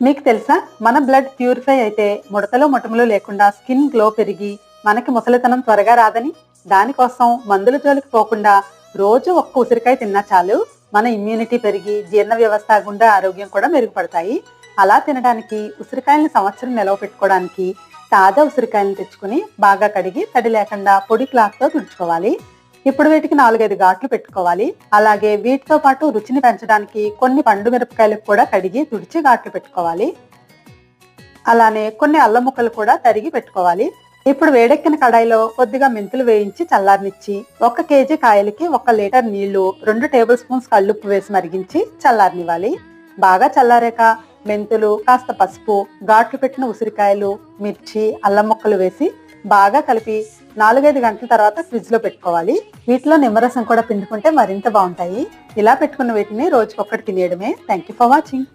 మీకు తెలుసా? మన బ్లడ్ ప్యూరిఫై అయితే ముడతలు మొటములు లేకుండా స్కిన్ గ్లో పెరిగి మనకి ముసలితనం త్వరగా రాదని దానికోసం మందుల జోలికి పోకుండా రోజు ఒక్క ఉసిరికాయ తిన్నా చాలు. మన ఇమ్యూనిటీ పెరిగి జీర్ణ వ్యవస్థ గుండె ఆరోగ్యం కూడా మెరుగుపడతాయి. అలా తినడానికి ఉసిరికాయల్ని సంవత్సరం నిలవ పెట్టుకోవడానికి తాజా ఉసిరికాయలను తెచ్చుకుని బాగా కడిగి తడి లేకుండా పొడి క్లాత్తో తుడుచుకోవాలి ఇప్పుడు వీటికి నాలుగైదు ఘాట్లు పెట్టుకోవాలి. అలాగే వీటితో పాటు రుచిని పెంచడానికి కొన్ని పండు మిరపకాయలకు కూడా కడిగి తుడిచి ఘాట్లు పెట్టుకోవాలి. అలానే కొన్ని అల్లం ముక్కలు కూడా తరిగి పెట్టుకోవాలి. ఇప్పుడు వేడెక్కిన కడాయిలో కొద్దిగా మెంతులు వేయించి చల్లారనిచ్చి ఒక కేజీ కాయలకి ఒక లీటర్ నీళ్ళు రెండు టేబుల్ స్పూన్స్ కళ్ళుప్పు వేసి మరిగించి చల్లారనివ్వాలి. బాగా చల్లారాక మెంతులు కాస్త పసుపు ఘాట్లు పెట్టిన ఉసిరికాయలు మిర్చి అల్లం ముక్కలు వేసి బాగా కలిపి నాలుగైదు గంటల తర్వాత ఫ్రిడ్జ్లో పెట్టుకోవాలి. వీటిలో నిమ్మరసం కూడా పిండుకుంటే మరింత బాగుంటాయి. ఇలా పెట్టుకున్న వీటిని రోజుకొకటి తినేయడమే. Thank you for watching